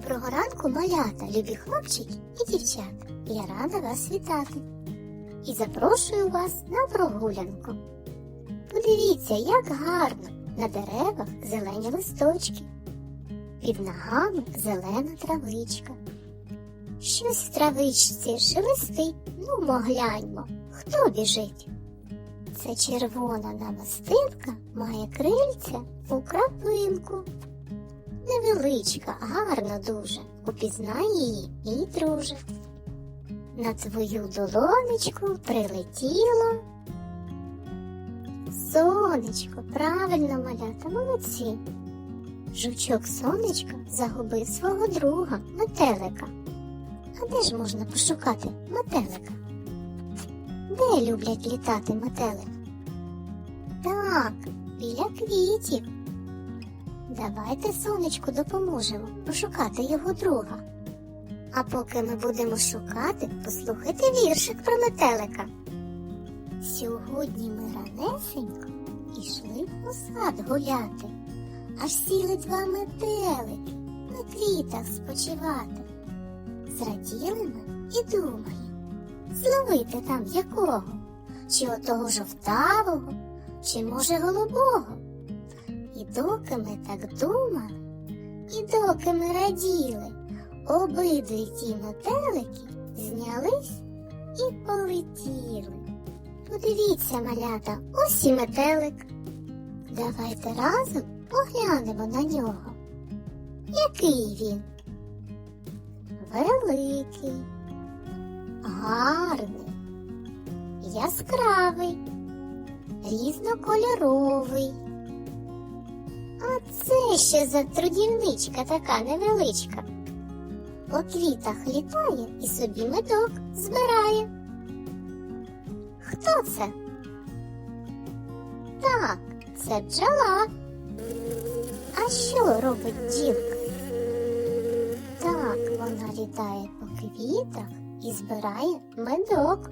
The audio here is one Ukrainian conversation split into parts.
Доброго ранку, малята, любі хлопчики і дівчата. Я рада вас вітати і запрошую вас на прогулянку. Подивіться, як гарно на деревах зелені листочки, під ногами зелена травичка. Щось в травичці шелестить, ну мо гляньмо, хто біжить? Це червона намистинка має крильця у крапинку. Невеличка, гарна дуже, упізнай її, мій друже. На твою долонечку прилетіло. Сонечко, правильно малята, молодці. Жучок сонечка загубив свого друга, метелика. А де ж можна пошукати метелика? Де люблять літати метелики? Так, біля квітів. Давайте сонечку допоможемо пошукати його друга. А поки ми будемо шукати, послухайте віршик про метелика. Сьогодні ми ранесенько ішли у сад гуляти, аж сіли два метелики на квітах спочивати. Зраділи ми і думаємо, зловити там якого, чи отого жовтавого, чи може голубого. І доки ми так думали, і доки ми раділи, обидві ті метелики знялись і полетіли. Подивіться, малята, ось і метелик. Давайте разом поглянемо на нього. Який він? Великий, гарний, яскравий, різнокольоровий. Це що за трудівничка така невеличка? По квітах літає і собі медок збирає. Хто це? Так, це бджола. А що робить бджілка? Так, вона літає по квітах і збирає медок.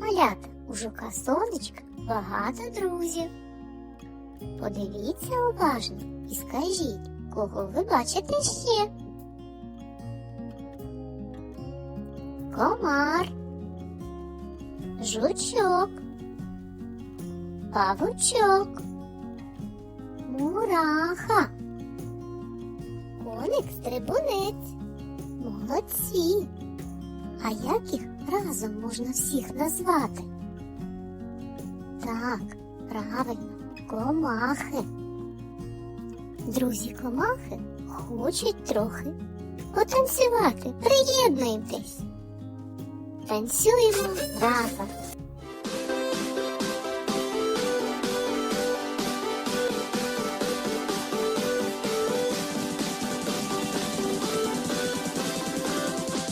Малята у жука сонечка багато друзів. Подивіться уважно і скажіть, кого ви бачите ще? Комар, жучок, павучок, мураха, коник стрибунець. Молодці. А як їх разом можна всіх назвати? Так, правильно комахи. Друзі комахи хочуть трохи потанцювати. Приєднуйтесь. Танцюємо разом.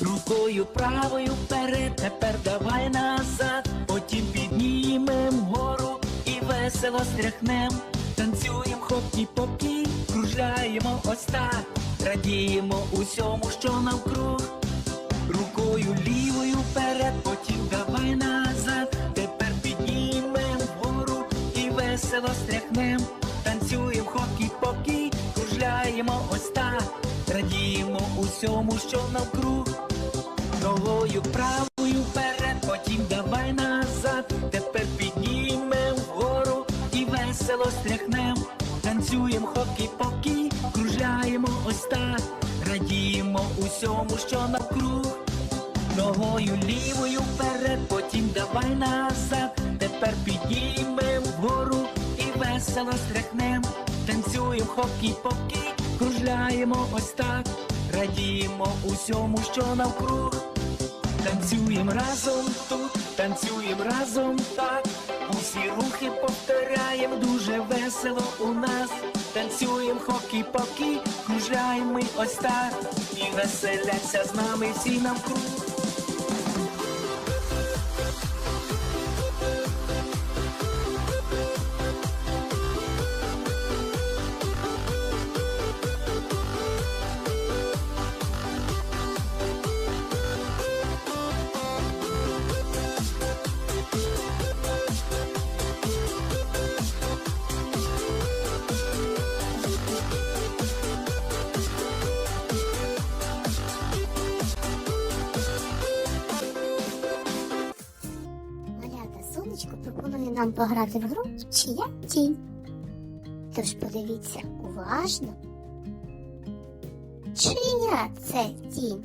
Рукою правою вперед, тепер давай назад, потім піднімем вгору і весело стряхнем. Танцюєм хопі попі, кружляємо ось так, радіємо усьому, що навкруг. Рукою лівою вперед, потім давай назад, тепер піднімем вгору і весело стряхнем. Танцюєм хокі-покі, кружляємо ось так, радіємо усьому, що навкруг. Ногою правою радіємо усьому, що навкруг. Ногою лівою вперед, потім давай назад, тепер піднімем вгору і весело стряхнем. Танцюєм хокі-покі, кружляємо ось так, радіємо усьому, що навкруг. Танцюєм разом тут, танцюєм разом так. Усі рухи повторяєм дуже весело у нас. Танцюєм хокі-покі, кружляєм ми ось так. І веселяться з нами всі навкруг. Нам пограти в гру чия тінь. Тож подивіться уважно. Чия це тінь?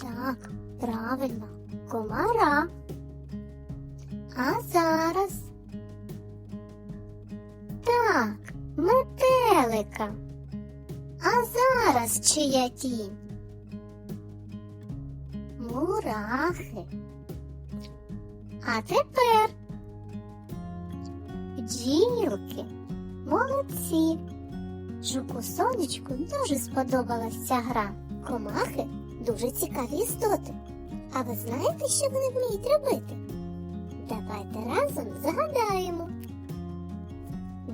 Так, правильно, комара. А зараз. Так, метелика. А зараз чия тінь? Мурахи. А тепер бджілки. Молодці. Жуку сонечку дуже сподобалась ця гра. Комахи дуже цікаві істоти. А ви знаєте, що вони вміють робити? Давайте разом згадаємо.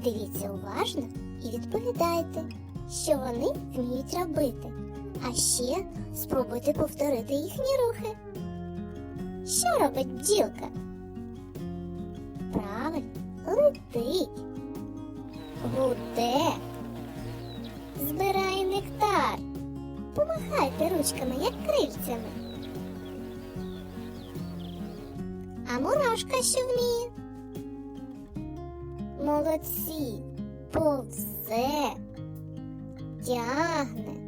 Дивіться уважно і відповідайте, що вони вміють робити. А ще спробуйте повторити їхні рухи. Що робить бджілка? Правильно, летить, гуде, збирає нектар. Помахайте ручками, як крильцями. А мурашка що вміє? Молодці, повзе, тягне,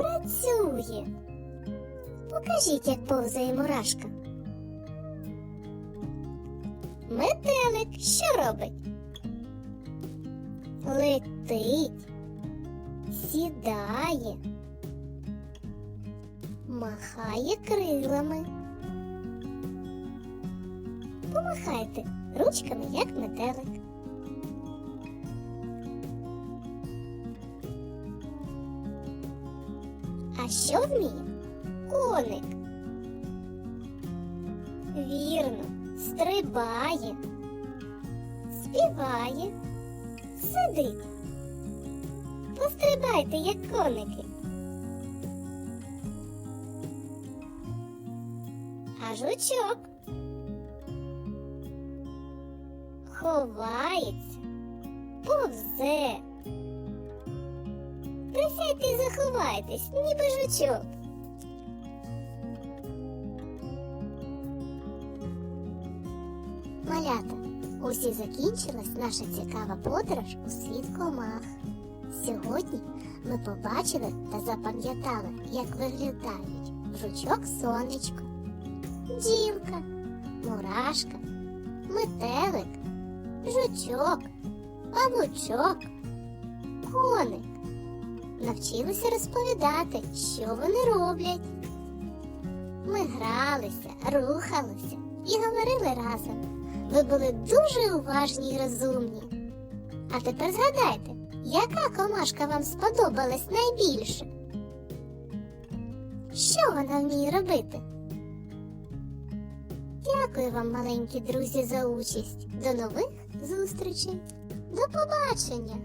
працює. Покажіть, як повзає мурашка. Метелик що робить? Летить, сідає, махає крилами. Помахайте ручками, як метелик. Що вміє? Коник. Вірно, стрибає, співає, сидить. Пострибайте, як коники. А жучок ховається, повзе. Присядьте і заховайтесь, ніби жучок. Малята, ось і закінчилась наша цікава подорож у світ комах. Сьогодні ми побачили та запам'ятали, як виглядають жучок сонечко, ділка, мурашка, метелик, жучок, павучок, коник. Навчилися розповідати, що вони роблять. Ми гралися, рухалися і говорили разом. Ви були дуже уважні і розумні. А тепер згадайте, яка комашка вам сподобалась найбільше? Що вона вміє робити? Дякую вам, маленькі друзі, за участь. До нових зустрічей. До побачення!